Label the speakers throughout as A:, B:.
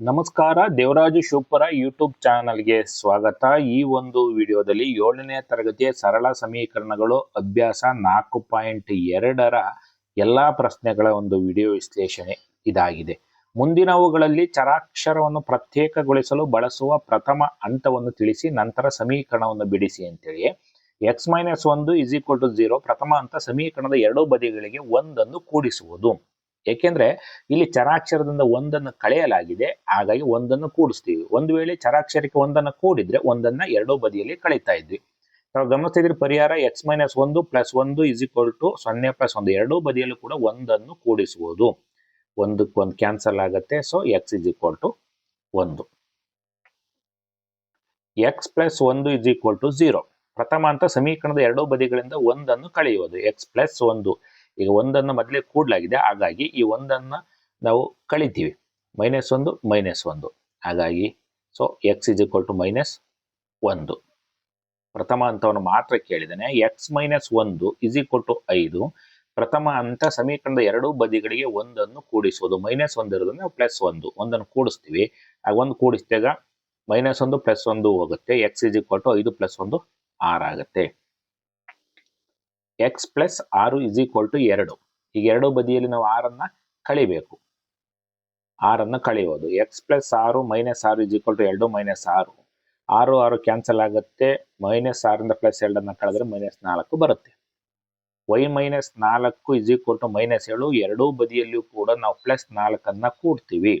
A: ನಮಸ್ಕಾರ, ದೇವರಾಜು ಶಿವಪುರ ಯೂಟ್ಯೂಬ್ ಚಾನಲ್ಗೆ ಸ್ವಾಗತ. ಈ ಒಂದು ವಿಡಿಯೋದಲ್ಲಿ ಏಳನೇ ತರಗತಿಯ ಸರಳ ಸಮೀಕರಣಗಳು, ಅಭ್ಯಾಸ ನಾಲ್ಕು ಪಾಯಿಂಟ್ ಎರಡರ ಎಲ್ಲ ಪ್ರಶ್ನೆಗಳ ಒಂದು ವಿಡಿಯೋ ವಿಶ್ಲೇಷಣೆ ಇದಾಗಿದೆ. ಮುಂದಿನವುಗಳಲ್ಲಿ ಚರಾಕ್ಷರವನ್ನು ಪ್ರತ್ಯೇಕಗೊಳಿಸಲು ಬಳಸುವ ಪ್ರಥಮ ಹಂತವನ್ನು ತಿಳಿಸಿ, ನಂತರ ಸಮೀಕರಣವನ್ನು ಬಿಡಿಸಿ ಅಂತೇಳಿ ಎಕ್ಸ್ ಮೈನಸ್ ಒಂದು ಇಸ್ ಈಕ್ವಲ್ ಟು ಜೀರೋ ಪ್ರಥಮ ಹಂತ ಸಮೀಕರಣದ ಎರಡೂ ಬದಿಗಳಿಗೆ ಒಂದನ್ನು ಕೂಡಿಸುವುದು. ಏಕೆಂದ್ರೆ ಇಲ್ಲಿ ಚರಾಕ್ಷರದಿಂದ ಒಂದನ್ನು ಕಳೆಯಲಾಗಿದೆ, ಹಾಗಾಗಿ ಒಂದನ್ನು ಕೂಡಿಸ್ತೀವಿ. ಒಂದು ವೇಳೆ ಚರಾಕ್ಷರಕ್ಕೆ ಒಂದನ್ನು ಕೂಡಿದ್ರೆ ಒಂದನ್ನ ಎರಡೂ ಬದಿಯಲ್ಲಿ ಕಳೀತಾ ಇದ್ವಿ. ನಾವು ಗಮನಿಸ್ತಿದ್ರೆ ಪರಿಹಾರ ಎಕ್ಸ್ ಮೈನಸ್ ಒಂದು ಪ್ಲಸ್ ಒಂದು ಇಸ್ ಈಕ್ವಲ್ ಟು ಸೊನ್ನೆ ಪ್ಲಸ್ ಒಂದು, ಎರಡೂ ಬದಿಯಲ್ಲೂ ಕೂಡ ಒಂದನ್ನು ಕೂಡಿಸುವುದು ಒಂದಕ್ಕೊಂದು ಕ್ಯಾನ್ಸಲ್ ಆಗುತ್ತೆ so x is equal to ಒಂದು. ಎಕ್ಸ್ ಪ್ಲಸ್ ಒಂದು ಇಸ್ ಈಕ್ವಲ್ ಟು ಝೀರೋ ಪ್ರಥಮ ಅಂತ ಸಮೀಕರಣದ ಎರಡೂ ಬದಿಗಳಿಂದ ಒಂದನ್ನು ಕಳೆಯುವುದು. ಎಕ್ಸ್ ಪ್ಲಸ್ ಒಂದು ಈಗ ಒಂದನ್ನು ಮೊದಲೇ ಕೂಡಲಾಗಿದೆ. ಹಾಗಾಗಿ ಈ ಒಂದನ್ನು ನಾವು ಕಳಿತೀವಿ. ಮೈನಸ್ ಒಂದು ಮೈನಸ್ ಒಂದು. ಹಾಗಾಗಿ so x is equal to minus ಒಂದು. ಪ್ರಥಮ ಹಂತವನ್ನು ಮಾತ್ರ ಕೇಳಿದ್ದಾನೆ. ಎಕ್ಸ್ ಮೈನಸ್ ಒಂದು ಇಸ್ ಈಕ್ವಲ್ ಟು ಐದು. ಪ್ರಥಮ ಹಂತ ಸಮೀಕರಣದ ಎರಡೂ ಬದಿಗಳಿಗೆ ಒಂದನ್ನು ಕೂಡಿಸುವುದು. ಮೈನಸ್ ಒಂದು ಇರೋದನ್ನ ನಾವು ಪ್ಲಸ್ ಒಂದು, ಒಂದನ್ನು ಕೂಡಿಸ್ತೀವಿ. ಆಗ ಒಂದು ಕೂಡಿಸಿದಾಗ ಮೈನಸ್ ಒಂದು ಪ್ಲಸ್ ಒಂದು ಹೋಗುತ್ತೆ. ಎಕ್ಸ್ ಇಸ್ ಈಕ್ವಲ್ ಟು ಐದು ಪ್ಲಸ್ ಒಂದು ಆರ್ ಆಗುತ್ತೆ ಎಕ್ಸ್ ಪ್ಲಸ್ ಆರು ಇಸ್ ಈಕ್ವಲ್ ಟು ಎರಡು. ಈಗ ಎರಡು ಬದಿಯಲ್ಲಿ ನಾವು ಆರನ್ನ ಕಳಿಬೇಕು. ಆರನ್ನ ಕಳೆಯೋದು. ಎಕ್ಸ್ ಪ್ಲಸ್ ಆರು ಮೈನಸ್ ಆರು ಇಸ್ ಈಕ್ವಲ್ ಟು ಎರಡು ಮೈನಸ್ ಆರು ಆರು ಆರು ಕ್ಯಾನ್ಸಲ್ ಆಗುತ್ತೆ. ಮೈನಸ್ ಆರಿಂದ ಪ್ಲಸ್ ಎರಡನ್ನ ಕಳೆದ್ರೆ ಮೈನಸ್ ನಾಲ್ಕು ಬರುತ್ತೆ. ವೈ ಮೈನಸ್ ನಾಲ್ಕು ಇಸ್ ಈಕ್ವಲ್ ಟು ಮೈನಸ್ ಏಳು. ಎರಡೂ ಬದಿಯಲ್ಲಿಯೂ ಕೂಡ ನಾವು ಪ್ಲಸ್ ನಾಲ್ಕನ್ನ ಕೂಡ್ತೀವಿ.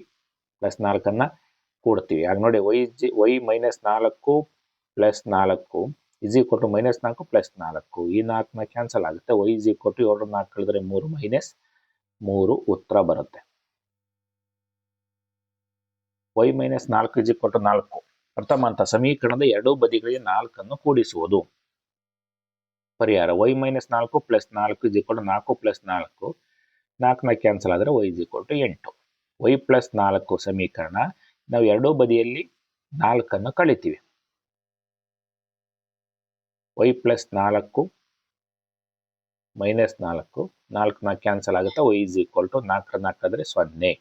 A: ಪ್ಲಸ್ ನಾಲ್ಕನ್ನ ಕೂಡ್ತೀವಿ. ಹಾಗೆ ನೋಡಿ ವೈ ಜಿ ವೈ ಮೈನಸ್ ನಾಲ್ಕು ಪ್ಲಸ್ ನಾಲ್ಕು. ಇಸ್ ಈಕ್ವಲ್ ಟು ಮೈನಸ್ ನಾಲ್ಕು ಪ್ಲಸ್ ನಾಲ್ಕು. ಈ ನಾಲ್ಕನ್ನ ಕ್ಯಾನ್ಸಲ್ ಆಗುತ್ತೆ. ವೈ ಇಸ್ ಈಕ್ವಲ್ ಟು ಏಳು ನಾಲ್ಕು ಕಳೆದ್ರೆ ಮೂರು ಮೈನಸ್ ಮೂರು ಉತ್ತರ ಬರುತ್ತೆ. ವೈ ಮೈನಸ್ ನಾಲ್ಕು ಇಸ್ ಈಕ್ವಲ್ ಟು ನಾಲ್ಕು. ಪ್ರಥಮ ಅಂತ ಸಮೀಕರಣದ ಎರಡೂ ಬದಿಗಳಿಗೆ ನಾಲ್ಕನ್ನು ಕೂಡಿಸುವುದು. ಪರಿಹಾರ. ವೈ ಮೈನಸ್ ನಾಲ್ಕು ಪ್ಲಸ್ ನಾಲ್ಕು ಇಸ್ ಈಕ್ವಲ್ ಟು ನಾಲ್ಕು ಪ್ಲಸ್ ನಾಲ್ಕು. ನಾಲ್ಕನ್ನ ಕ್ಯಾನ್ಸಲ್ ಆದರೆ ವೈ ಇಸ್ ಈಕ್ವಲ್ ಟು ಎಂಟು. ವೈ ಪ್ಲಸ್ ನಾಲ್ಕು ಸಮೀಕರಣ. ನಾವು ಎರಡೂ ಬದಿಯಲ್ಲಿ ನಾಲ್ಕನ್ನು ಕಳಿತೀವಿ. ವೈ ಪ್ಲಸ್ ನಾಲ್ಕು ಮೈನಸ್ ನಾಲ್ಕು. ನಾಲ್ಕು ನಾಲ್ಕು ಕ್ಯಾನ್ಸಲ್ ಆಗುತ್ತೆ? ವೈ ಇಸ್ ಈಕ್ವಲ್ ಟು ನಾಲ್ಕರ ನಾಲ್ಕು ಆದರೆ ಸೊನ್ನೆ.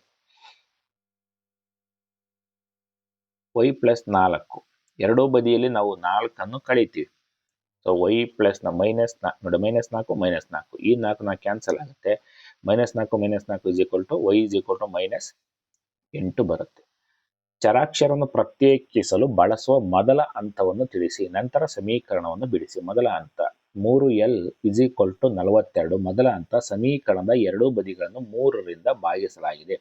A: ವೈ ಪ್ಲಸ್ ನಾಲ್ಕು. ಎರಡೂ ಬದಿಯಲ್ಲಿ ನಾವು ನಾಲ್ಕನ್ನು ಕಳಿತೀವಿ. ಸೊ ವೈ ಪ್ಲಸ್ನ ಮೈನಸ್ ನಾಲ್ಕು ನೋಡಿ ಮೈನಸ್ ನಾಲ್ಕು ಮೈನಸ್ ನಾಲ್ಕು. ಈ ನಾಲ್ಕು ನಾಲ್ಕು ಕ್ಯಾನ್ಸಲ್ ಆಗುತ್ತೆ. ಮೈನಸ್ ನಾಲ್ಕು ಮೈನಸ್ ನಾಲ್ಕು is equal to y is equal to minus ಎಂಟು ಬರುತ್ತೆ. ಚರಾಕ್ಷರವನ್ನು ಪ್ರತ್ಯೇಕಿಸಲು ಬಳಸುವ ಮೊದಲ ಹಂತವನ್ನು ತಿಳಿಸಿ, ನಂತರ ಸಮೀಕರಣವನ್ನು ಬಿಡಿಸಿ. ಮೊದಲ ಹಂತ ಮೂರು ಎಲ್ ಇಸ್ ಈಕ್ವಲ್ ಟು ನಲವತ್ತೆರಡು. ಮೊದಲ ಹಂತ ಸಮೀಕರಣದ ಎರಡೂ ಬದಿಗಳನ್ನು ಮೂರರಿಂದ ಭಾಗಿಸಲಾಗಿದೆ.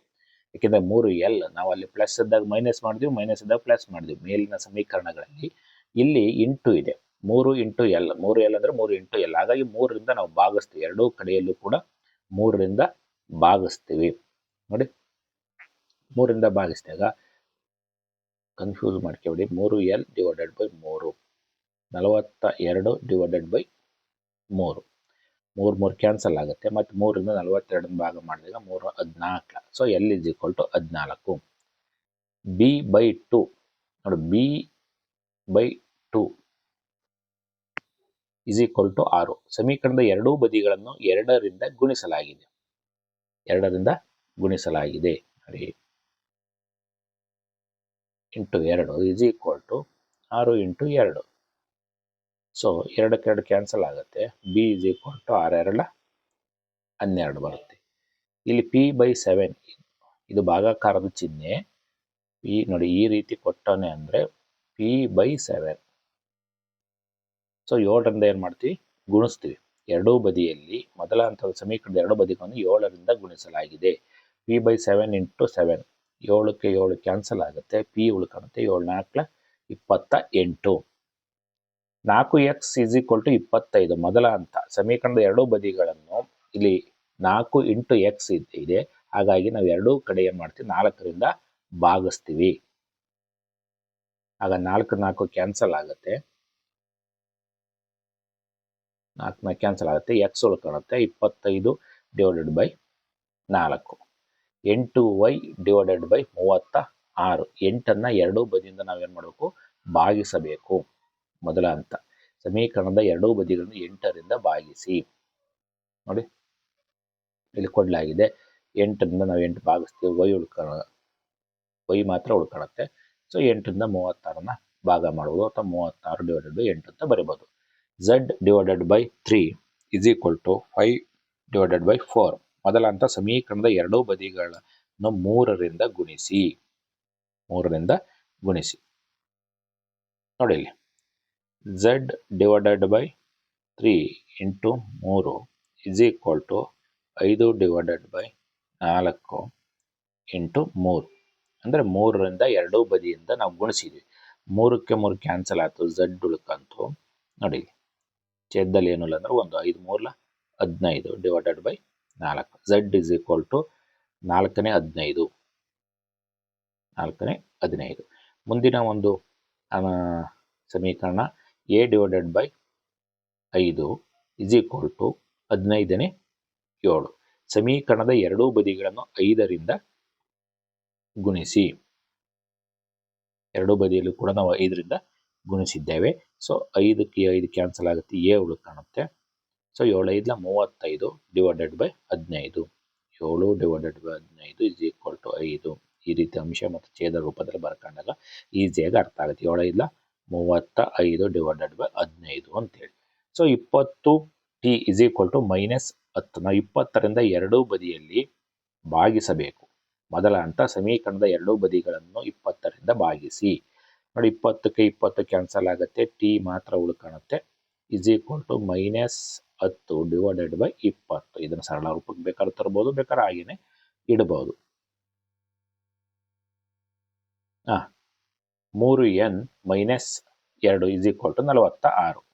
A: ಯಾಕೆಂದ್ರೆ ಮೂರು ಎಲ್ ನಾವು ಅಲ್ಲಿ ಪ್ಲಸ್ ಇದ್ದಾಗ ಮೈನಸ್ ಮಾಡಿದ್ವಿ ಮೈನಸ್ ಇದ್ದಾಗ ಪ್ಲಸ್ ಮಾಡಿದ್ವಿ ಮೇಲಿನ ಸಮೀಕರಣಗಳಲ್ಲಿ ಇಲ್ಲಿ ಇಂಟು ಇದೆ. ಮೂರು ಇಂಟು ಎಲ್. ಮೂರು ಎಲ್ ಅಂದ್ರೆ ಮೂರು ಇಂಟು ಎಲ್. ಹಾಗಾಗಿ ಮೂರರಿಂದ ನಾವು ಭಾಗಿಸ್ತೀವಿ. ಎರಡೂ ಕಡೆಯಲ್ಲೂ ಕೂಡ ಮೂರರಿಂದ ಭಾಗಿಸ್ತೀವಿ. ನೋಡಿ, ಮೂರರಿಂದ ಭಾಗಿಸಿದಾಗ ಕನ್ಫ್ಯೂಸ್ ಮಾಡ್ಕೊಬೇಡಿ. ಮೂರು ಎಲ್ ಡಿವೈಡೆಡ್ ಬೈ ಮೂರು. ನಲವತ್ತ ಎರಡು ಡಿವೈಡೆಡ್ ಬೈ ಮೂರು. ಮೂರು ಮೂರು ಕ್ಯಾನ್ಸಲ್ ಆಗುತ್ತೆ. ಮತ್ತು ಮೂರಿಂದ ನಲವತ್ತೆರಡನ್ನ ಭಾಗ ಮಾಡಿದಾಗ ಮೂರು ಹದಿನಾಲ್ಕು. So L is equal to ಹದಿನಾಲ್ಕು. ಬಿ ಬೈ ಟು ನೋಡಿ b by two is equal to ಆರು. ಸಮೀಕರಣದ ಎರಡೂ ಬದಿಗಳನ್ನು ಎರಡರಿಂದ ಗುಣಿಸಲಾಗಿದೆ. ಎರಡರಿಂದ ಗುಣಿಸಲಾಗಿದೆ. ನೋಡಿ ಇಂಟು ಎರಡು ಇಸ್ ಈಕ್ವಲ್ ಟು ಆರು ಇಂಟು ಎರಡು. ಸೊ ಎರಡಕ್ಕೆ ಎರಡು ಕ್ಯಾನ್ಸಲ್ ಆಗುತ್ತೆ. ಬಿ ಇಸ್ ಈಕ್ವಲ್ ಟು ಆರು ಎರಡ ಹನ್ನೆರಡು ಬರುತ್ತೆ. ಇಲ್ಲಿ ಪಿ ಬೈ ಸೆವೆನ್ ಇದು ಭಾಗಾಕಾರದ ಚಿಹ್ನೆ. ಈ ನೋಡಿ, ಈ ರೀತಿ ಕೊಟ್ಟನೆ ಅಂದರೆ ಪಿ ಬೈ ಸೆವೆನ್ ಸೊ ಏಳರಿಂದ ಏನು ಮಾಡ್ತೀವಿ? ಗುಣಿಸ್ತೀವಿ. ಎರಡೂ ಬದಿಯಲ್ಲಿ, ಮೊದಲ ಹಂತದ ಸಮೀಕರಣದ ಎರಡೂ ಬದಿಗಳನ್ನು ಏಳರಿಂದ ಗುಣಿಸಲಾಗಿದೆ. P by seven into seven ಏಳಕ್ಕೆ ಏಳು ಕ್ಯಾನ್ಸಲ್ ಆಗುತ್ತೆ ಪಿ ಉಳ್ಕೊಳುತ್ತೆ ಏಳು ನಾಲ್ಕು ಇಪ್ಪತ್ತ ಎಂಟು. ನಾಲ್ಕು ಎಕ್ಸ್ ಇಸ್ ಈಕ್ವಲ್ ಟು ಇಪ್ಪತ್ತೈದು, ಮೊದಲ ಹಂತ. ಸಮೀಕರಣದ ಎರಡೂ ಬದಿಗಳನ್ನು ಇಲ್ಲಿ ನಾಲ್ಕು ಇಂಟು ಎಕ್ಸ್ ಇದೆ ಹಾಗಾಗಿ ನಾವು ಎರಡೂ ಕಡೆ ಏನು ಮಾಡ್ತೀವಿ, ನಾಲ್ಕರಿಂದ ಭಾಗಿಸ್ತೀವಿ. ಆಗ ನಾಲ್ಕು ನಾಲ್ಕು ಕ್ಯಾನ್ಸಲ್ ಆಗುತ್ತೆ. ನಾಲ್ಕನ್ನ ಕ್ಯಾನ್ಸಲ್ ಆಗುತ್ತೆ ಎಕ್ಸ್ ಉಳ್ಕೊಳುತ್ತೆ ಇಪ್ಪತ್ತೈದು ಡಿವೈಡೆಡ್ ಬೈ ನಾಲ್ಕು. ಎಂಟು ವೈ ಡಿವೈಡೆಡ್ ಬೈ ಮೂವತ್ತ ಆರು. ಎಂಟನ್ನು ಎರಡೂ ಬದಿಯಿಂದ ನಾವೇನು ಮಾಡಬೇಕು? ಭಾಗಿಸಬೇಕು. ಮೊದಲ ಹಂತ. ಸಮೀಕರಣದ ಎರಡೂ ಬದಿಗಳನ್ನು ಎಂಟರಿಂದ ಭಾಗಿಸಿ. ನೋಡಿ. ಇಲ್ಲಿ ಕೊಡಲಾಗಿದೆ ಎಂಟರಿಂದ ನಾವು ಎಂಟು ಭಾಗಿಸ್ತೀವಿ. ವೈ ಉಳ್ಕೊಳ ವೈ ಮಾತ್ರ ಉಳ್ಕೊಳ್ಳುತ್ತೆ ಸೊ ಎಂಟರಿಂದ ಮೂವತ್ತಾರನ್ನ ಭಾಗ ಮಾಡ್ಬೋದು. ಅಥವಾ ಮೂವತ್ತಾರು ಡಿವೈಡೆಡ್ ಬೈ ಎಂಟು ಅಂತ ಬರಿಬೋದು. Z divided by three is equal to five divided by four ಮೊದಲ ಅಂತ ಸಮೀಕರಣದ ಎರಡೂ ಬದಿಗಳನ್ನು ಮೂರರಿಂದ ಗುಣಿಸಿ. ಮೂರರಿಂದ ಗುಣಿಸಿ. ನೋಡಿ ಇಲ್ಲಿ. Z divided by three into ಮೂರು ಇಸ್ ಈಕ್ವಲ್ ಟು ಐದು ಡಿವೈಡೆಡ್ ಬೈ ನಾಲ್ಕು ಇಂಟು ಮೂರು. ಅಂದರೆ ಮೂರರಿಂದ ಎರಡೂ ಬದಿಯಿಂದ ನಾವು ಗುಣಿಸಿದ್ವಿ. ಮೂರಕ್ಕೆ ಮೂರು ಕ್ಯಾನ್ಸಲ್ ಆಯ್ತು. ಝಡ್ ಉಳ್ಕಂತು ನೋಡಿ ಛೇದದಲ್ಲಿ ಏನಿಲ್ಲ ಅಂದ್ರೆ ಒಂದು, ಐದು ಮೂರ್ಲ ಹದಿನೈದು ಡಿವೈಡೆಡ್ ಬೈ ನಾಲ್ಕು. ಝಡ್ ಇಸ್ ಈಕ್ವಲ್ ಟು ನಾಲ್ಕನೇ ಹದಿನೈದು. ನಾಲ್ಕನೇ ಹದಿನೈದು. ಮುಂದಿನ ಒಂದು ಸಮೀಕರಣ ಎ ಡಿವೈಡೆಡ್ ಬೈ ಐದು ಇಸ್ ಈಕ್ವಲ್ ಟು ಹದಿನೈದನೇ ಏಳು. ಸಮೀಕರಣದ ಎರಡೂ ಬದಿಗಳನ್ನು ಐದರಿಂದ ಗುಣಿಸಿ. ಎರಡೂ ಬದಿಯಲ್ಲೂ ಕೂಡ ನಾವು ಐದರಿಂದ ಗುಣಿಸಿದ್ದೇವೆ. ಸೊ ಐದಕ್ಕೆ ಐದು ಕ್ಯಾನ್ಸಲ್ ಆಗುತ್ತೆ. ಎ ಉಳಿದು ಕಾಣುತ್ತೆ. ಸೊ ಏಳು ಐದಲ ಮೂವತ್ತೈದು ಡಿವೈಡೆಡ್ ಬೈ ಹದಿನೈದು, ಏಳು ಡಿವೈಡೆಡ್ ಬೈ ಹದಿನೈದು ಇಸ್ ಈಕ್ವಲ್ ಟು ಐದು. ಈ ರೀತಿ ಅಂಶ ಮತ್ತು ಛೇದ ರೂಪದಲ್ಲಿ ಬರ್ಕೊಂಡಾಗ ಈಸಿಯಾಗಿ ಅರ್ಥ ಆಗುತ್ತೆ. ಏಳು ಐದಲ ಮೂವತ್ತ ಐದು ಡಿವೈಡೆಡ್ ಬೈ ಹದಿನೈದು ಅಂತೇಳಿ. ಸೊ ಇಪ್ಪತ್ತು t is equal to minus ಹತ್ತು. ನಾವು ಇಪ್ಪತ್ತರಿಂದ ಎರಡೂ ಬದಿಯಲ್ಲಿ ಭಾಗಿಸಬೇಕು. ಮೊದಲ ಹಂತ ಸಮೀಕರಣದ ಎರಡೂ ಬದಿಗಳನ್ನು ಇಪ್ಪತ್ತರಿಂದ ಭಾಗಿಸಿ. ನೋಡಿ, ಇಪ್ಪತ್ತಕ್ಕೆ ಇಪ್ಪತ್ತು ಕ್ಯಾನ್ಸಲ್ ಆಗುತ್ತೆ. ಟಿ ಮಾತ್ರ ಉಳ್ಕೊಳುತ್ತೆ ಇಸ್ ಈಕ್ವಲ್ ಟು ಮೈನಸ್ ಹತ್ತು ಡಿವೈಡೆಡ್ ಬೈ ಇಪ್ಪತ್ತು. ಇದನ್ನು ಸರಳ ರೂಪಕ್ಕೆ ಬೇಕಾದ್ರೆ ತರ್ಬೋದು, ಬೇಕಾದ್ರೆ ಹಾಗೇನೆ ಇಡಬಹುದು ಮೂರು ಎನ್ ಮೈನಸ್ ಎರಡು ಇಸ್ ಈಕ್ವಲ್ ಟು ನಲವತ್ತ ಆರು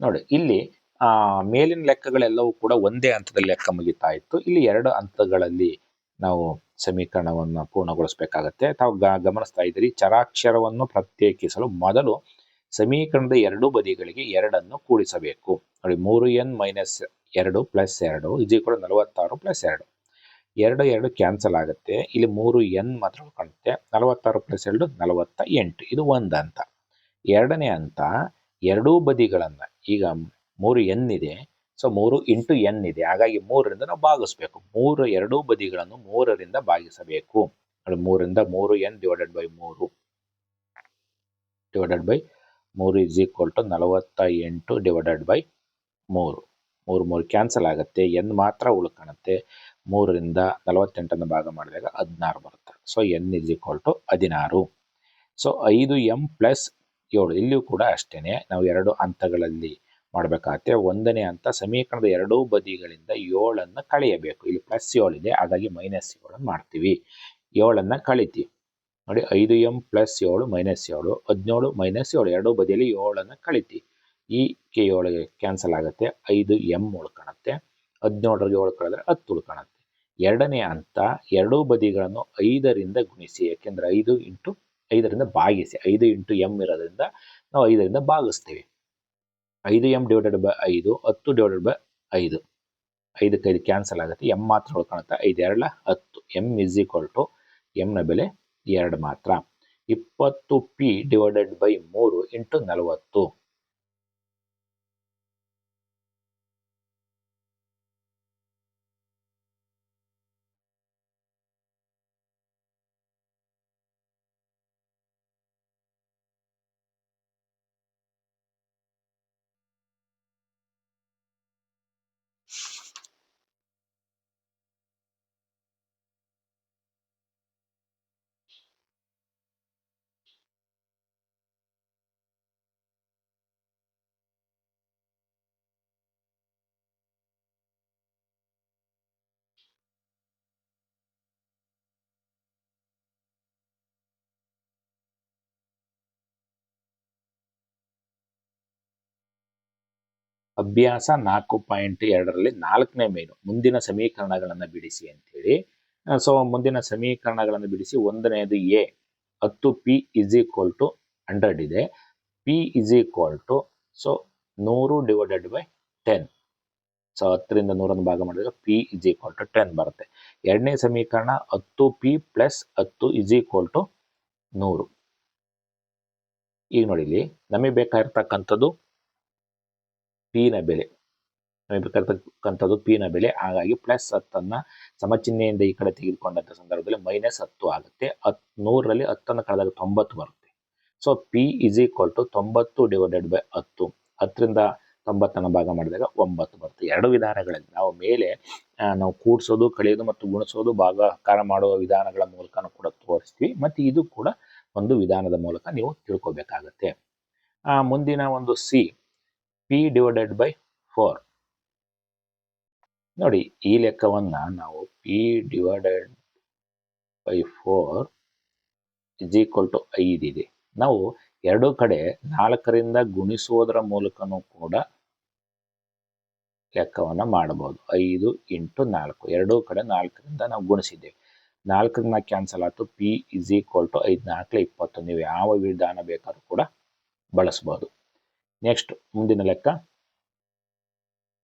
A: ನೋಡಿ, ಇಲ್ಲಿ, ಆ, ಮೇಲಿನ ಲೆಕ್ಕಗಳೆಲ್ಲವೂ ಕೂಡ ಒಂದೇ ಹಂತದಲ್ಲಿ ಲೆಕ್ಕ ಮುಗಿತಾ ಇತ್ತು. ಇಲ್ಲಿ ಎರಡು ಹಂತಗಳಲ್ಲಿ ನಾವು ಸಮೀಕರಣವನ್ನು ಪೂರ್ಣಗೊಳಿಸಬೇಕಾಗತ್ತೆ. ತಾವು ಗಮನಿಸ್ತಾ ಇದ್ದೀರಿ, ಚರಾಕ್ಷರವನ್ನು ಪ್ರತ್ಯೇಕಿಸಲು ಮೊದಲು ಸಮೀಕರಣದ ಎರಡೂ ಬದಿಗಳಿಗೆ ಎರಡನ್ನು ಕೂಡಿಸಬೇಕು. ನೋಡಿ, ಮೂರು ಎನ್ ಮೈನಸ್ ಎರಡು ಪ್ಲಸ್ ಎರಡು ಕೂಡ ನಲವತ್ತಾರು ಪ್ಲಸ್ ಎರಡು. ಎರಡು ಎರಡು ಕ್ಯಾನ್ಸಲ್ ಆಗುತ್ತೆ. ಇಲ್ಲಿ ಮೂರು ಎನ್ ಮಾತ್ರ ಕಾಣುತ್ತೆ. ನಲವತ್ತಾರು ಪ್ಲಸ್ ಎರಡು ನಲವತ್ತ ಎಂಟು ಇದು ಒಂದು ಹಂತ ಎರಡನೇ ಹಂತ, ಎರಡೂ ಬದಿಗಳನ್ನು, ಈಗ ಮೂರು ಎನ್ ಇದೆ. ಸೊ, ಮೂರು ಇಂಟು ಎನ್ ಇದೆ. ಹಾಗಾಗಿ ಮೂರರಿಂದ ನಾವು ಭಾಗಿಸ್ಬೇಕು. ಮೂರು, ಎರಡೂ ಬದಿಗಳನ್ನು ಮೂರರಿಂದ ಭಾಗಿಸಬೇಕು. ಮೂರರಿಂದ ಮೂರು ಎನ್ ಡಿವೈಡೆಡ್ ಬೈ ಮೂರು. ಡಿವೈಡೆಡ್ ಬೈ ಮೂರು ಇಸ್ ಈಕ್ವಲ್ ಟು ನಲವತ್ತ ಎಂಟು ಡಿವೈಡೆಡ್ ಬೈ ಮೂರು. ಮೂರು ಮೂರು ಕ್ಯಾನ್ಸಲ್ ಆಗುತ್ತೆ, ಎನ್ ಮಾತ್ರ ಉಳ್ಕೊಳುತ್ತೆ ಮೂರರಿಂದ ನಲವತ್ತೆಂಟನ್ನು ಭಾಗ ಮಾಡಿದಾಗ ಹದಿನಾರು ಬರುತ್ತೆ. So n is equal to ಹದಿನಾರು. ಸೊ ಐದು ಎಂ ಪ್ಲಸ್ ಏಳು, ಇಲ್ಲಿಯೂ ಕೂಡ ಅಷ್ಟೇ ನಾವು ಎರಡು ಹಂತಗಳಲ್ಲಿ ಮಾಡಬೇಕಾಗತ್ತೆ. ಒಂದನೇ ಹಂತ ಸಮೀಕರಣದ ಎರಡೂ ಬದಿಗಳಿಂದ ಏಳನ್ನು ಕಳೆಯಬೇಕು. ಇಲ್ಲಿ ಪ್ಲಸ್ ಏಳಿದೆ, ಹಾಗಾಗಿ ಮೈನಸ್ ಏಳನ್ನು ಮಾಡ್ತೀವಿ. ಏಳನ್ನು ಕಳಿತೀವಿ. ನೋಡಿ ಐದು ಎಂ ಪ್ಲಸ್ ಏಳು ಮೈನಸ್ ಏಳು, ಹದಿನೇಳು ಮೈನಸ್ ಏಳು, ಎರಡೂ ಬದಿಯಲ್ಲಿ ಏಳನ್ನು ಕಳೀತಿ. ಈ ಕೆ ಏಳಿಗೆ ಕ್ಯಾನ್ಸಲ್ ಆಗುತ್ತೆ, ಐದು ಎಂ ಉಳ್ಕೊಳತ್ತೆ ಹದಿನೇಳರಿಗೆ ಏಳು ಕಳೆದ್ರೆ ಹತ್ತು ಉಳ್ಕೊಳತ್ತೆ ಎರಡನೇ ಹಂತ ಎರಡೂ ಬದಿಗಳನ್ನು ಐದರಿಂದ ಗುಣಿಸಿ, ಯಾಕೆಂದ್ರೆ ಐದು ಇಂಟು ಐದರಿಂದ ಭಾಗಿಸಿ, ಐದು ಇಂಟು ಎಂ ಇರೋದ್ರಿಂದ ನಾವು ಐದರಿಂದ ಭಾಗಿಸ್ತೀವಿ. ಐದು ಎಂ ಡಿವೈಡೆಡ್ ಬೈ ಐದು, ಹತ್ತು ಡಿವೈಡೆಡ್ ಬೈ ಐದು. ಐದಕ್ಕೆ ಐದು ಕ್ಯಾನ್ಸಲ್ ಆಗುತ್ತೆ ಎಂ ಮಾತ್ರ ಉಳ್ಕೊಳುತ್ತೆ ಐದು ಎರಡಲ ಹತ್ತು. ಎಂ ಇಸ್ ಈಕ್ವಲ್ ಟು ಎಮ್ನ ಬೆಲೆ ಎರಡು ಮಾತ್ರ. ಇಪ್ಪತ್ತು ಪಿ ಡಿವೈಡೆಡ್ ಬೈ ಮೂರು ಇಂಟು ನಲವತ್ತು. ಅಭ್ಯಾಸ ನಾಲ್ಕು ಪಾಯಿಂಟ್ ಎರಡರಲ್ಲಿ ನಾಲ್ಕನೇ ಮೇನು, ಮುಂದಿನ ಸಮೀಕರಣಗಳನ್ನು ಬಿಡಿಸಿ ಅಂತೇಳಿ. ಸೊ ಮುಂದಿನ ಸಮೀಕರಣಗಳನ್ನು ಬಿಡಿಸಿ ಒಂದನೆಯದು ಎ, ಹತ್ತು p is equal to hundred ಇದೆ. P is equal to so ನೂರು ಡಿವೈಡೆಡ್ ಬೈ ಟೆನ್ ಸೊ ಹತ್ತರಿಂದ ನೂರನ್ನು ಭಾಗ ಮಾಡಿದಾಗ p is equal to ten ಬರುತ್ತೆ. ಎರಡನೇ ಸಮೀಕರಣ ಹತ್ತು ಪಿ ಪ್ಲಸ್ ಹತ್ತು ಇಸ್ ಈಕ್ವಲ್ ಟು ನೂರು. ಈಗ ನೋಡಿ ಇಲ್ಲಿ ನಮಗೆ ಬೇಕಾಗಿರ್ತಕ್ಕಂಥದ್ದು ಪಿನ ಬೆಲೆ. ನಮಗೆ ಬೇಕಾಗಿರ್ತಕ್ಕಂಥದ್ದು ಪಿನ ಬೆಲೆ. ಹಾಗಾಗಿ ಪ್ಲಸ್ ಹತ್ತನ್ನು ಸಮಚಿಹ್ನೆಯಿಂದ ಈ ಕಡೆ ತೆಗೆದುಕೊಂಡಂಥ ಸಂದರ್ಭದಲ್ಲಿ ಮೈನಸ್ ಹತ್ತು ಆಗುತ್ತೆ. ಹತ್ ನೂರರಲ್ಲಿ ಹತ್ತನ್ನು ಕಳೆದಾಗ ತೊಂಬತ್ತು ಬರುತ್ತೆ. So p is equal to ತೊಂಬತ್ತು ಡಿವೈಡೆಡ್ ಬೈ ಹತ್ತು. ಹತ್ತರಿಂದ ತೊಂಬತ್ತನ್ನು ಭಾಗ ಮಾಡಿದಾಗ ಒಂಬತ್ತು ಬರುತ್ತೆ. ಎರಡು ವಿಧಾನಗಳಲ್ಲಿ ನಾವು ಮೇಲೆ ನಾವು ಕೂಡಿಸೋದು, ಕಳೆಯೋದು ಮತ್ತು ಗುಣಿಸೋದು, ಭಾಗಾಕಾರ ಮಾಡುವ ವಿಧಾನಗಳ ಮೂಲಕನೂ ಕೂಡ ತೋರಿಸ್ತೀವಿ. ಮತ್ತು ಇದು ಕೂಡ ಒಂದು ವಿಧಾನದ ಮೂಲಕ ನೀವು ತಿಳ್ಕೊಬೇಕಾಗತ್ತೆ. ಮುಂದಿನ ಒಂದು c p divided by four ನೋಡಿ, ಈ ಲೆಕ್ಕವನ್ನ ನಾವು p divided by four is equal to ಐದಿದೆ ನಾವು ಎರಡು ಕಡೆ ನಾಲ್ಕರಿಂದ ಗುಣಿಸುವುದರ ಮೂಲಕನೂ ಕೂಡ ಲೆಕ್ಕವನ್ನು ಮಾಡಬಹುದು. ಐದು ಇಂಟು ನಾಲ್ಕು. ಎರಡೂ ಕಡೆ ನಾಲ್ಕರಿಂದ ನಾವು ಗುಣಿಸಿದ್ದೇವೆ. ನಾಲ್ಕರಿಂದ ಕ್ಯಾನ್ಸಲ್ ಆಯ್ತು. ಪಿ ಇಸ್ ಈಕ್ವಲ್ ಟು ಐದು. ನಾಲ್ಕು ಇಪ್ಪತ್ತು. ನೀವು ಯಾವ ವಿಧಾನ ಬೇಕಾದ್ರೂ ಕೂಡ ಬಳಸ್ಬೋದು. ನೆಕ್ಸ್ಟ್ ಮುಂದಿನ ಲೆಕ್ಕ.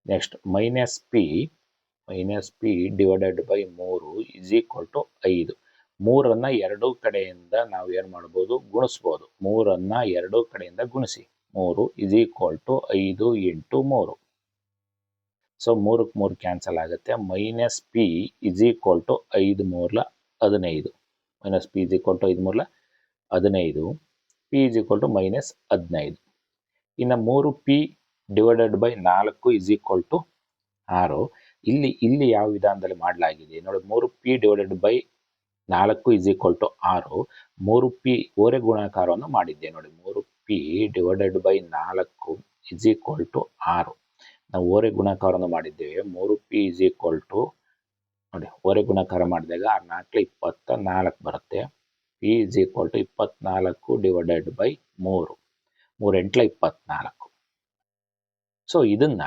A: Next minus p minus p divided by ಮೂರು ಇಸ್ ಈಕ್ವಲ್ ಟು ಐದು. ಮೂರನ್ನ ಎರಡು ಕಡೆಯಿಂದ ನಾವು ಏನು ಮಾಡ್ಬೋದು? ಗುಣಿಸ್ಬೋದು. ಮೂರನ್ನ ಎರಡು ಕಡೆಯಿಂದ ಗುಣಿಸಿ. ಮೂರು ಇಸ್ ಈಕ್ವಲ್ ಟು ಐದು ಎಂಟು ಮೂರು. ಸೊ ಮೂರಕ್ಕೆ ಮೂರು ಕ್ಯಾನ್ಸಲ್ ಆಗುತ್ತೆ. Minus p is equal to ಐದು ಮೂರ್ಲ ಹದಿನೈದು. Minus p is equal to ಐದು ಮೂರ್ಲ ಹದಿನೈದು. P is equal to minus ಹದಿನೈದು. ಇನ್ನು ಮೂರು ಪಿ ಡಿವೈಡೆಡ್ ಬೈ ನಾಲ್ಕು ಇಸ್ ಈಕ್ವಲ್ ಟು ಆರು. ಇಲ್ಲಿ ಇಲ್ಲಿ ಯಾವ ವಿಧಾನದಲ್ಲಿ ಮಾಡಲಾಗಿದೆ? ನೋಡಿ, ಮೂರು ಪಿ ಡಿವೈಡೆಡ್ ಬೈ ನಾಲ್ಕು ಇಸ್ ಈಕ್ವಲ್ ಟು ಆರು. ಮೂರು ಪಿ ಓರೆ ಗುಣಾಕಾರವನ್ನು ಮಾಡಿದ್ದೆ. ನೋಡಿ, ಮೂರು ಪಿ ಡಿವೈಡೆಡ್ ಬೈ ನಾಲ್ಕು ಇಸ್ ಈಕ್ವಲ್ ಟು ಆರು. ನಾವು ಓರೆ ಗುಣಾಕಾರವನ್ನು ಮಾಡಿದ್ದೇವೆ. ಮೂರು ಪಿ ಇಸ್ ಈಕ್ವಲ್ ಟು ನೋಡಿ, ಓರೆ ಗುಣಾಕಾರ ಮಾಡಿದಾಗ ಆರು ನಾಲ್ಕು ಇಪ್ಪತ್ತ ನಾಲ್ಕು ಬರುತ್ತೆ. ಪಿ ಇಸ್ ಈಕ್ವಲ್ ಟು ಇಪ್ಪತ್ನಾಲ್ಕು ಡಿವೈಡೆಡ್ ಬೈ ಮೂರು. ಮೂರು ಎಂಟ್ಲ ಇಪ್ಪತ್ನಾಲ್ಕು ಸೊ ಇದನ್ನ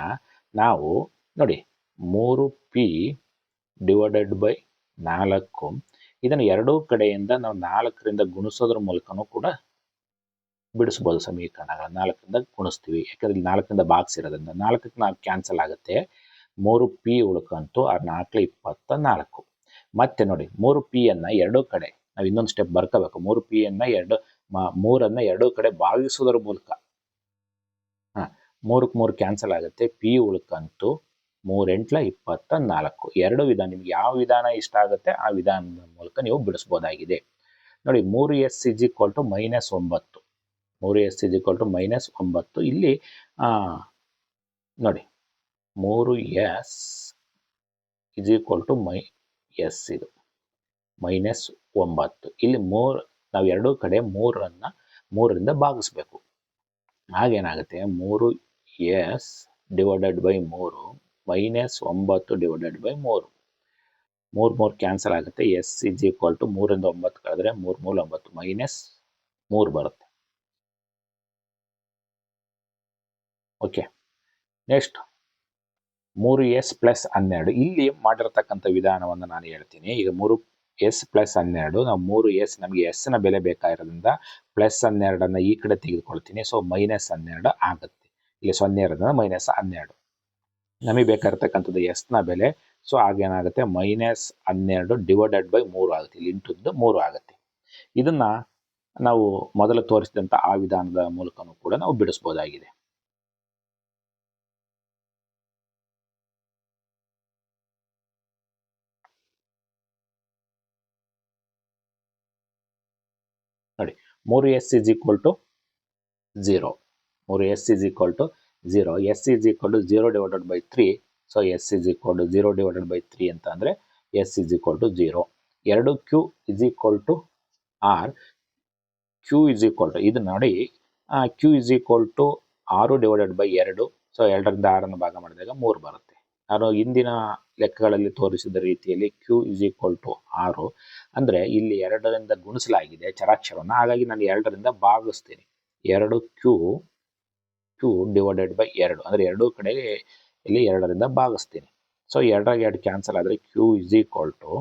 A: ನಾವು ನೋಡಿ ಮೂರು ಪಿ ಡಿವೈಡೆಡ್ ಬೈ ನಾಲ್ಕು. ಇದನ್ನು ಎರಡೂ ಕಡೆಯಿಂದ ನಾವು ನಾಲ್ಕರಿಂದ ಗುಣಿಸೋದ್ರ ಮೂಲಕನೂ ಕೂಡ ಬಿಡಿಸ್ಬೋದು ಸಮೀಕರಣಗಳ ನಾಲ್ಕರಿಂದ ಗುಣಿಸ್ತೀವಿ. ಯಾಕಂದ್ರೆ ನಾಲ್ಕರಿಂದ ಬಾಕ್ಸ್ ಇರೋದ್ರಿಂದ ನಾಲ್ಕಕ್ಕೆ ನಾಲ್ಕು ಕ್ಯಾನ್ಸಲ್ ಆಗುತ್ತೆ. ಮೂರು ಪಿ ಉಳ್ಕಂತು ಆ ನಾಲ್ಕು ಇಪ್ಪತ್ತ ನಾಲ್ಕು ಮತ್ತೆ ನೋಡಿ ಮೂರು ಪಿ ಅನ್ನ ಎರಡೂ ಕಡೆ ನಾವು ಇನ್ನೊಂದು ಸ್ಟೆಪ್ ಬರ್ಕೋಬೇಕು. ಮೂರು ಪಿ ಅನ್ನ ಎರಡು ಮೂರನ್ನ ಎರಡೂ ಕಡೆ ಭಾವಿಸುವುದರ ಮೂಲಕ. ಹಾ ಮೂರಕ್ಕೆ ಮೂರು ಕ್ಯಾನ್ಸಲ್ ಆಗುತ್ತೆ. ಪಿ ಉಳ್ಕಂತು ಮೂರೆಂಟ್ಲ ಇಪ್ಪತ್ತ ನಾಲ್ಕು. ಎರಡು ವಿಧಾನ, ನಿಮ್ಗೆ ಯಾವ ವಿಧಾನ ಇಷ್ಟ ಆಗುತ್ತೆ ಆ ವಿಧಾನದ ಮೂಲಕ ನೀವು ಬಿಡಿಸ್ಬೋದಾಗಿದೆ. ನೋಡಿ, ಮೂರು s is equal to minus ಒಂಬತ್ತು. ಮೂರು s is equal to minus ಒಂಬತ್ತು. ಇಲ್ಲಿ ನೋಡಿ, ಮೂರು s is equal to my, S ಇದು. ಮೈನಸ್ ಒಂಬತ್ತು. ಇಲ್ಲಿ ಮೂರು ನಾವು ಎರಡೂ ಕಡೆ ಮೂರನ್ನು, ಮೂರರಿಂದ ಭಾಗಿಸ್ಬೇಕು. ಹಾಗೇನಾಗುತ್ತೆ? ಮೂರು ಎಸ್ ಡಿವೈಡೆಡ್ ಬೈ ಮೂರು ಮೈನಸ್ ಒಂಬತ್ತು ಡಿವೈಡೆಡ್ ಬೈ ಮೂರು. ಮೂರು ಮೂರು ಕ್ಯಾನ್ಸಲ್ ಆಗುತ್ತೆ. ಎಸ್ ಇಸ್ ಈಕ್ವಲ್ ಟು ಮೂರಿಂದ ಒಂಬತ್ತು ಕಳೆದ್ರೆ ಮೂರು ಮೂರು ಒಂಬತ್ತು ಮೈನಸ್ ಮೂರು ಬರುತ್ತೆ. ಓಕೆ. ನೆಕ್ಸ್ಟ್. ಮೂರು ಎಸ್ ಪ್ಲಸ್ ಹನ್ನೆರಡು. ಇಲ್ಲಿ ಮಾಡಿರ್ತಕ್ಕಂಥ ವಿಧಾನವನ್ನು ನಾನು ಹೇಳ್ತೀನಿ. ಈಗ ಮೂರು ಎಸ್ ಪ್ಲಸ್ ಹನ್ನೆರಡು, ನಾವು ಮೂರು ಎಸ್ ನಮಗೆ ಎಸ್ನ ಬೆಲೆ ಬೇಕಾಗಿರೋದ್ರಿಂದ ಪ್ಲಸ್ ಹನ್ನೆರಡನ್ನು ಈ ಕಡೆ ತೆಗೆದುಕೊಳ್ತೀನಿ. ಸೊ ಮೈನಸ್ ಹನ್ನೆರಡು ಆಗುತ್ತೆ. ಇಲ್ಲಿ ಸೊನ್ನೆ ಇರೋದ್ರಿಂದ ಮೈನಸ್ ಹನ್ನೆರಡು. ನಮಗೆ ಬೇಕಾಗಿರ್ತಕ್ಕಂಥದ್ದು ಎಸ್ನ ಬೆಲೆ. ಸೊ ಆಗೇನಾಗುತ್ತೆ? ಮೈನಸ್ ಹನ್ನೆರಡು ಡಿವೈಡೆಡ್ ಬೈ ಮೂರು ಆಗುತ್ತೆ. ಇಲ್ಲಿ ಇಂಟುದ್ದು ಮೂರು ಆಗುತ್ತೆ. ಇದನ್ನ ನಾವು ಮೊದಲು ತೋರಿಸಿದಂಥ ಆ ವಿಧಾನದ ಮೂಲಕನೂ ಕೂಡ ನಾವು ಬಿಡಿಸ್ಬೋದಾಗಿದೆ ನೋಡಿ ಮೂರು s is equal to zero. ಮೂರು s is equal to zero. S is equal to zero divided by three. So s is equal to zero divided by three ಅಂತ ಅಂದರೆ s is equal to zero. ಎರಡು q is equal to ಆರ್. Q is equal to ಇದು ನೋಡಿ q is equal to ಆರು divided by ಎರಡು. So ಎರಡರಿಂದ ಆರನ್ನು ಭಾಗ ಮಾಡಿದಾಗ ಮೂರು ಬರುತ್ತೆ. ನಾನು ಇಂದಿನ ಲೆಕ್ಕಗಳಲ್ಲಿ ತೋರಿಸಿದ ರೀತಿಯಲ್ಲಿ ಕ್ಯೂ ಇಸ್ ಈಕ್ವಲ್ ಟು ಆರು ಅಂದರೆ ಇಲ್ಲಿ ಎರಡರಿಂದ ಗುಣಿಸಲಾಗಿದೆ ಚರಾಕ್ಷರವನ್ನು. ಹಾಗಾಗಿ ನಾನು ಎರಡರಿಂದ ಭಾಗಿಸ್ತೀನಿ. ಎರಡು ಕ್ಯೂ ಕ್ಯೂ ಡಿವೈಡೆಡ್ ಬೈ ಎರಡು. ಅಂದರೆ ಎರಡೂ ಕಡೆಗೆ ಇಲ್ಲಿ ಎರಡರಿಂದ ಭಾಗಿಸ್ತೀನಿ. ಸೊ ಎರಡರಾಗ ಎರಡು ಕ್ಯಾನ್ಸಲ್ ಆದರೆ q is equal to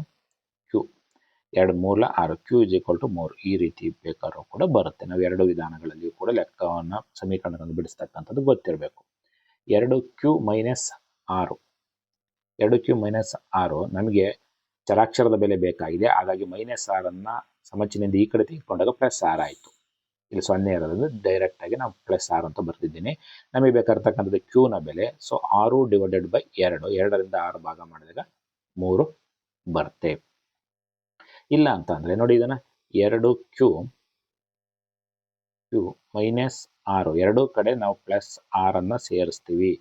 A: q ಎರಡು ಮೂಲ ಆರು. ಕ್ಯೂ ಇಸ್ ಈಕ್ವಲ್ ಟು ಮೂರು. ಈ ರೀತಿ ಬೇಕಾದ್ರೂ ಕೂಡ ಬರುತ್ತೆ. ನಾವು ಎರಡು ವಿಧಾನಗಳಲ್ಲಿಯೂ ಕೂಡ ಲೆಕ್ಕವನ್ನು, ಸಮೀಕರಣಗಳನ್ನು ಬಿಡಿಸ್ತಕ್ಕಂಥದ್ದು ಗೊತ್ತಿರಬೇಕು. ಎರಡು ಕ್ಯೂ ಮೈನಸ್ ಆರು. ಎರಡು ಕ್ಯೂ ಮೈನಸ್ ಆರು ನಮಗೆ ಚರಾಕ್ಷರದ ಬೆಲೆ ಬೇಕಾಗಿದೆ. ಹಾಗಾಗಿ ಮೈನಸ್ ಆರನ್ನು ಸಮಚಿನಿಂದ ಈ ಕಡೆ ತೆಗೆದುಕೊಂಡಾಗ ಪ್ಲಸ್ ಆರ್ ಆಯಿತು. ಇಲ್ಲಿ ಸೊನ್ನೆ ಇರೋದ್ರಿಂದ ಡೈರೆಕ್ಟ್ ಆಗಿ ನಾವು ಪ್ಲಸ್ ಆರು ಅಂತ ಬರ್ತಿದ್ದೀನಿ ನಮಗೆ ಬೇಕಾಗಿರ್ತಕ್ಕಂಥದ್ದು ಕ್ಯೂನ ಬೆಲೆ. ಸೊ ಆರು ಡಿವೈಡೆಡ್ ಬೈ ಎರಡು. ಎರಡರಿಂದ ಆರು ಭಾಗ ಮಾಡಿದಾಗ ಮೂರು ಬರುತ್ತೆ. ಇಲ್ಲ ಅಂತ ಅಂದ್ರೆ ನೋಡಿ ಇದನ್ನ ಎರಡು ಕ್ಯೂ ಕ್ಯೂ ಮೈನಸ್ ಆರು ಎರಡೂ ಕಡೆ ನಾವು ಪ್ಲಸ್ ಆರನ್ನು ಸೇರಿಸ್ತೀವಿ.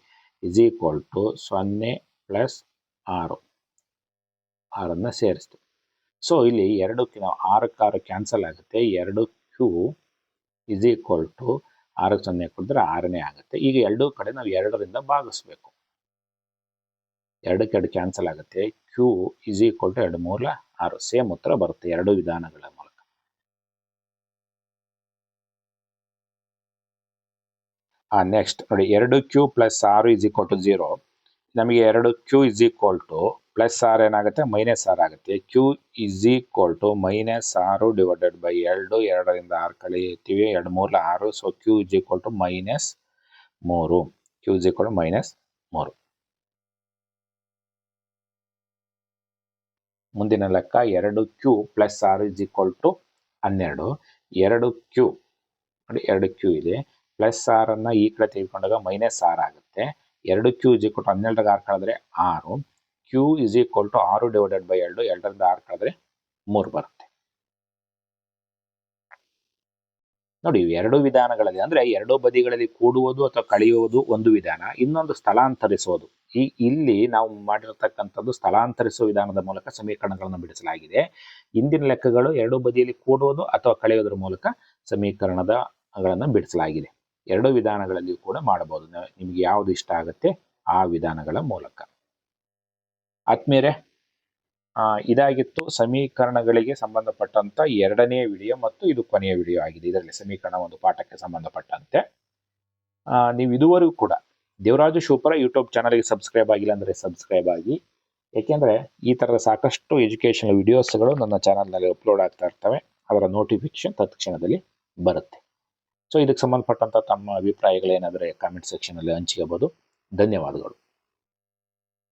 A: ಇಸ್ ಈಕ್ವಲ್ ಟು ಸೊನ್ನೆ ಪ್ಲಸ್ ಆರು. ಆರನ್ನು ಸೇರಿಸ್ತು ಸೊ ಇಲ್ಲಿ ಎರಡಕ್ಕೆ ನಾವು ಆರಕ್ಕೆ ಆರು ಕ್ಯಾನ್ಸಲ್ ಆಗುತ್ತೆ. ಎರಡು ಕ್ಯೂ ಇಸ್ ಈಕ್ವಲ್ ಟು ಆರು ಸೊನ್ನೆ ಕೊಡಿದ್ರೆ ಆರನೇ ಆಗುತ್ತೆ. ಈಗ ಎರಡೂ ಕಡೆ ನಾವು ಎರಡರಿಂದ ಭಾಗಿಸ್ಬೇಕು. ಎರಡಕ್ಕೆ ಎರಡು ಕ್ಯಾನ್ಸಲ್ ಆಗುತ್ತೆ. ಕ್ಯೂ ಇಸ್ ಈಕ್ವಲ್ ಟು ಎರಡು ಮೂಲ ಆರು. ಸೇಮ್ ಉತ್ತರ ಬರುತ್ತೆ ಎರಡು ವಿಧಾನಗಳ ಮೂಲಕ. ನೆಕ್ಸ್ಟ್ ನೋಡಿ, ಎರಡು ಕ್ಯೂ ಪ್ಲಸ್ ಆರು ಇಸ್ ಈಕ್ವಲ್ ಟು ಜೀರೋ ನಮಗೆ ಎರಡು q is equal to plus R ಏನಾಗುತ್ತೆ? ಮೈನಸ್ ಆರ್ ಆಗುತ್ತೆ. Q is equal to minus ಆರು ಡಿವೈಡೆಡ್ ಬೈ ಎರಡು ಎರಡರಿಂದ ಆರು ಕಳೆಯುತ್ತೀವಿ ಎರಡು ಮೂರಲ ಆರು so q is equal to minus ಮೂರು. Q is equal to minus ಮೂರು. ಮುಂದಿನ ಲೆಕ್ಕ ಎರಡು ಕ್ಯೂ ಪ್ಲಸ್ ಆರು ಇಸ್ ಈಕ್ವಲ್ ಟು ಹನ್ನೆರಡು. ಎರಡು ಕ್ಯೂ ನೋಡಿ, ಎರಡು ಕ್ಯೂ ಇದೆ. ಪ್ಲಸ್ ಆರನ್ನು ಈ ಕಡೆ ತೆಗೆದುಕೊಂಡಾಗ ಮೈನಸ್ ಆರ್ ಎರಡು ಕ್ಯೂ ಇಸ್ ಈಕ್ವಲ್ ಟು ಹನ್ನೆರಡಕ್ಕೆ ಆರು ಕಳೆದ್ರೆ ಆರು. ಕ್ಯೂ ಇಸ್ ಈಕ್ವಲ್ ಟು ಆರು ಡಿವೈಡೆಡ್ ಬೈ ಎರಡು, ಎರಡರಿಂದ ಆರು ಕಳೆದ್ರೆ ಮೂರು ಬರುತ್ತೆ. ನೋಡಿ ಎರಡು ವಿಧಾನಗಳಲ್ಲಿ, ಅಂದ್ರೆ ಎರಡು ಬದಿಗಳಲ್ಲಿ ಕೂಡುವುದು ಅಥವಾ ಕಳೆಯುವುದು ಒಂದು ವಿಧಾನ, ಇನ್ನೊಂದು ಸ್ಥಳಾಂತರಿಸುವುದು. ಈ, ಇಲ್ಲಿ ನಾವು ಮಾಡಿರತಕ್ಕಂಥದ್ದು ಸ್ಥಳಾಂತರಿಸುವ ವಿಧಾನದ ಮೂಲಕ ಸಮೀಕರಣಗಳನ್ನು ಬಿಡಿಸಲಾಗಿದೆ. ಇಂದಿನ ಲೆಕ್ಕಗಳು ಎರಡು ಬದಿಯಲ್ಲಿ ಕೂಡುವುದು ಅಥವಾ ಕಳೆಯುವುದರ ಮೂಲಕ ಸಮೀಕರಣದ ಬಿಡಿಸಲಾಗಿದೆ. ಎರಡು ವಿಧಾನಗಳಲ್ಲಿಯೂ ಕೂಡ ಮಾಡಬಹುದು. ನಿಮಗೆ ಯಾವುದು ಇಷ್ಟ ಆಗುತ್ತೆ ಆ ವಿಧಾನಗಳ ಮೂಲಕ. ಆತ್ಮೀಯರೇ ಇದಾಗಿತ್ತು ಸಮೀಕರಣಗಳಿಗೆ ಸಂಬಂಧಪಟ್ಟಂತ ಎರಡನೇ ವಿಡಿಯೋ ಮತ್ತು ಇದು ಕೊನೆಯ ವಿಡಿಯೋ ಆಗಿದೆ. ಇದರಲ್ಲಿ ಸಮೀಕರಣ ಒಂದು ಪಾಠಕ್ಕೆ ಸಂಬಂಧಪಟ್ಟಂತೆ. ನೀವು ಇದುವರೆಗೂ ಕೂಡ ದೇವರಾಜು ಶಿವಪುರ ಯೂಟ್ಯೂಬ್ ಚಾನಲ್ಗೆ ಸಬ್ಸ್ಕ್ರೈಬ್ ಆಗಿಲ್ಲ ಅಂದರೆ ಸಬ್ಸ್ಕ್ರೈಬ್ ಆಗಿ. ಏಕೆಂದರೆ ಈ ಥರದ ಸಾಕಷ್ಟು ಎಜುಕೇಷನಲ್ ವಿಡಿಯೋಸ್ಗಳು ನನ್ನ ಚಾನಲ್ನಲ್ಲಿ ಅಪ್ಲೋಡ್ ಆಗ್ತಾ ಇರ್ತವೆ. ಅದರ ನೋಟಿಫಿಕೇಶನ್ ತತ್ಕ್ಷಣದಲ್ಲಿ ಬರುತ್ತೆ. ಸೊ ಇದಕ್ಕೆ ಸಂಬಂಧಪಟ್ಟಂತ ತಮ್ಮ ಅಭಿಪ್ರಾಯಗಳೇನಾದರೆ ಕಾಮೆಂಟ್ ಸೆಕ್ಷನಲ್ಲಿ ಹಂಚ್ಕೋಬೋದು. ಧನ್ಯವಾದಗಳು.